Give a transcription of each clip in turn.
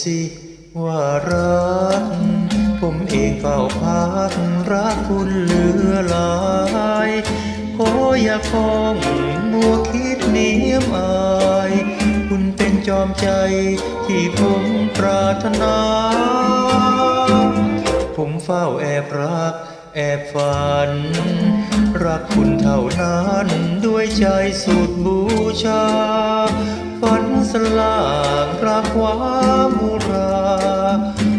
สิว่ารัก ผมเองเฝ้าพักรักคุณเหลือหลายขออย่าคงมัวคิดเนียมอาย คุณเป็นจอมใจที่ผมปรารถนา ผมเฝ้าแอบรัก แอบฝัน รักคุณเท่านั้นด้วยใจสุดบูชาฝัน สลางรักความุรา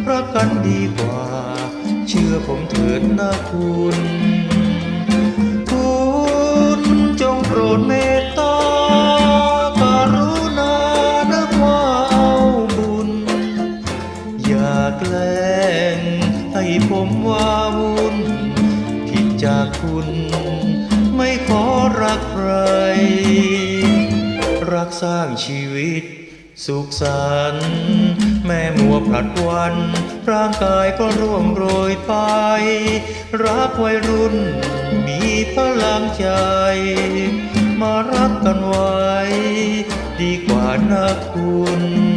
รักกันดีกว่า เชื่อผมเถิดนะคุณ คุณจงโปรดเมตตาการุณานึกว่าเอาบุญ อย่าแกล้งให้ผมว่าวุ่นผิดจากคุณ ไม่ขอรักใคร รักสร้างชีวิต สุขสันต์แม่มัวผลัดวัน ร่างกายก็ร่วงโรยไป รักวัยรุ่น มีพลังใจ มารักกันไว้ ดีกว่านะคุณคุณ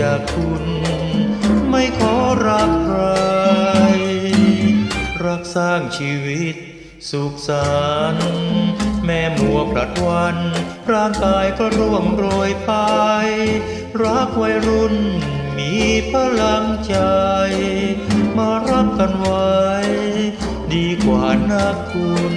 จากคุณ ไม่ขอรักใคร รักสร้างชีวิต สุขสันต์แม่มัวพลัดวัน ร่างกายก็ร่วงโรยไป รักวัยรุ่นมีพลังใจ มารักกันไว้ ดีกว่านะคุณ